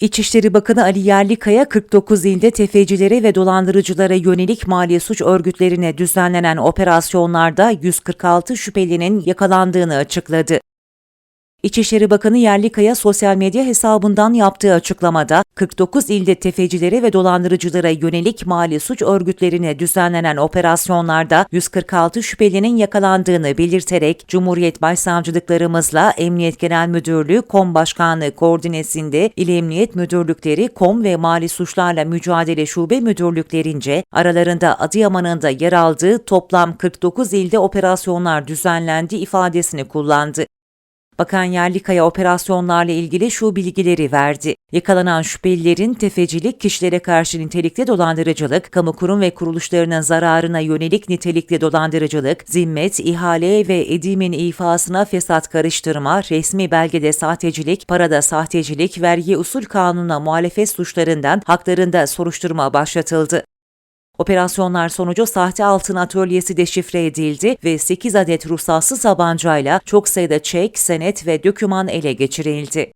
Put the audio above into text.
İçişleri Bakanı Ali Yerlikaya 49 ilde tefecilere ve dolandırıcılara yönelik mali suç örgütlerine düzenlenen operasyonlarda 146 şüphelinin yakalandığını açıkladı. İçişleri Bakanı Yerlikaya sosyal medya hesabından yaptığı açıklamada 49 ilde tefecilere ve dolandırıcılara yönelik mali suç örgütlerine düzenlenen operasyonlarda 146 şüphelinin yakalandığını belirterek Cumhuriyet Başsavcılıklarımızla Emniyet Genel Müdürlüğü Kom Başkanlığı koordinesinde İl Emniyet Müdürlükleri Kom ve Mali Suçlarla Mücadele Şube Müdürlüklerince aralarında Adıyaman'ın da yer aldığı toplam 49 ilde operasyonlar düzenlendi ifadesini kullandı. Bakan Yerlikaya operasyonlarla ilgili şu bilgileri verdi. Yakalanan şüphelilerin tefecilik, kişilere karşı nitelikli dolandırıcılık, kamu kurum ve kuruluşlarının zararına yönelik nitelikli dolandırıcılık, zimmet, ihale ve edimin ifasına fesat karıştırma, resmi belgede sahtecilik, parada sahtecilik, vergi usul kanununa muhalefet suçlarından haklarında soruşturma başlatıldı. Operasyonlar sonucu sahte altın atölyesi deşifre edildi ve 8 adet ruhsatsız tabancayla çok sayıda çek, senet ve döküman ele geçirildi.